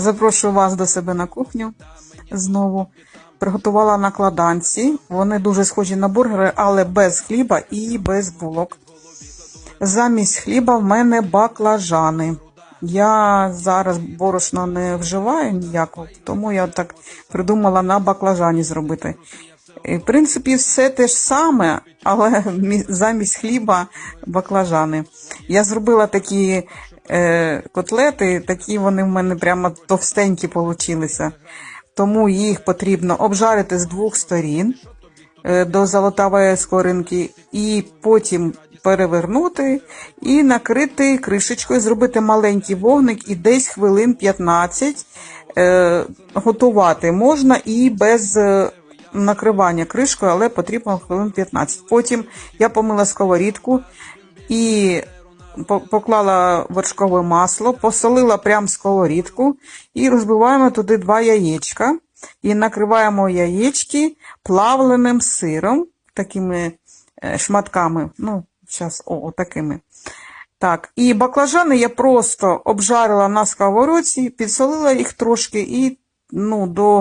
Запрошую вас до себе на кухню знову. Приготувала накладанці. Вони дуже схожі на бургери, але без хліба і без булок. Замість хліба в мене баклажани. Я зараз борошно не вживаю ніякого, тому я так придумала на баклажані зробити. В принципі, все те ж саме, але замість хліба баклажани. Я зробила такі е, котлети, такі вони в мене прямо товстенькі получилися. Тому їх потрібно обжарити з двох сторін е, до золотавої скоринки, і потім перевернути і накрити кришечкою, зробити маленький вогник і десь хвилин 15 е, готувати можна і без е, накривання кришкою, але потрібно хвилин 15. Потім я помила сковорідку і поклала вершкове масло, посолила прям сковорідку і розбиваємо туди два яєчка. І накриваємо яєчки плавленим сиром, такими е, шматками. Ну, зараз, о, такими. Так, і баклажани я просто обжарила на сковородці, підсолила їх трошки і ну, до